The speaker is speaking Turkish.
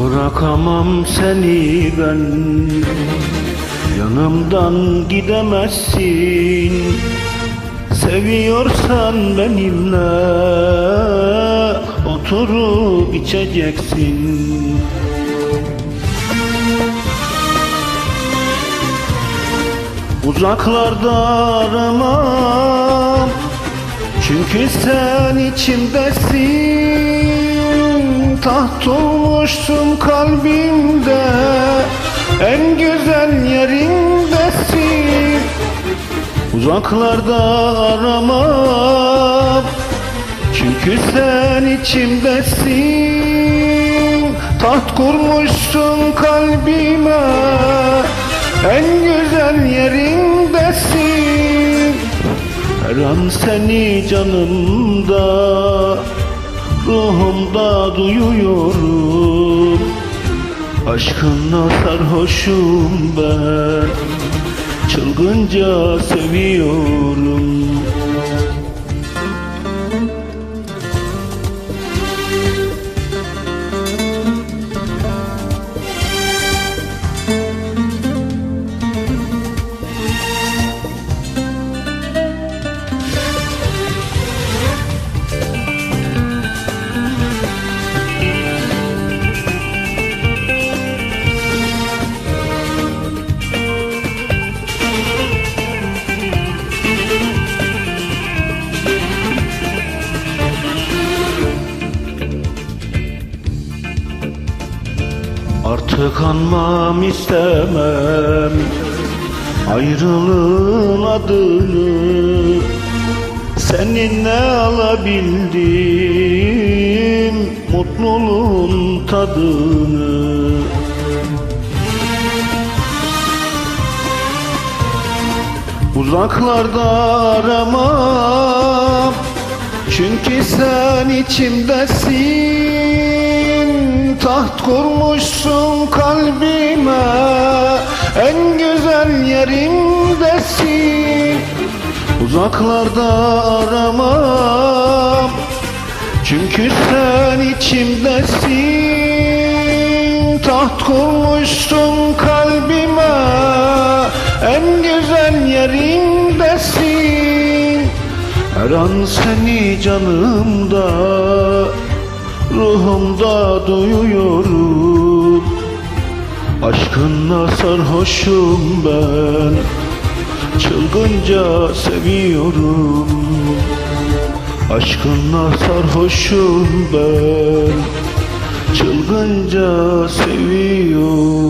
Bırakamam seni ben. Yanımdan gidemezsin. Seviyorsan benimle Oturup içeceksin. Uzaklarda aramam. Çünkü sen içimdesin Taht olmuşsun kalbimde En güzel yerindesin. Uzaklarda aramam Çünkü sen içimdesin. Taht kurmuşsun kalbime En güzel yerindesin. Her an seni canımda Ruhumda duyuyorum. Aşkınla sarhoşum ben. Çılgınca seviyorum Artık anmam istemem Ayrılığın adını. Seninle alabildim Mutluluğun tadını? Uzaklarda aramam. Çünkü sen içimdesin Taht kurmuşsun kalbime En güzel yerimdesin. Uzaklarda aramam Çünkü sen içimdesin. Taht kurmuşsun kalbime En güzel yerindesin Her an seni canımda Ruhumda duyuyorum. Aşkınla sarhoşum ben Çılgınca seviyorum. Aşkınla sarhoşum ben Çılgınca seviyorum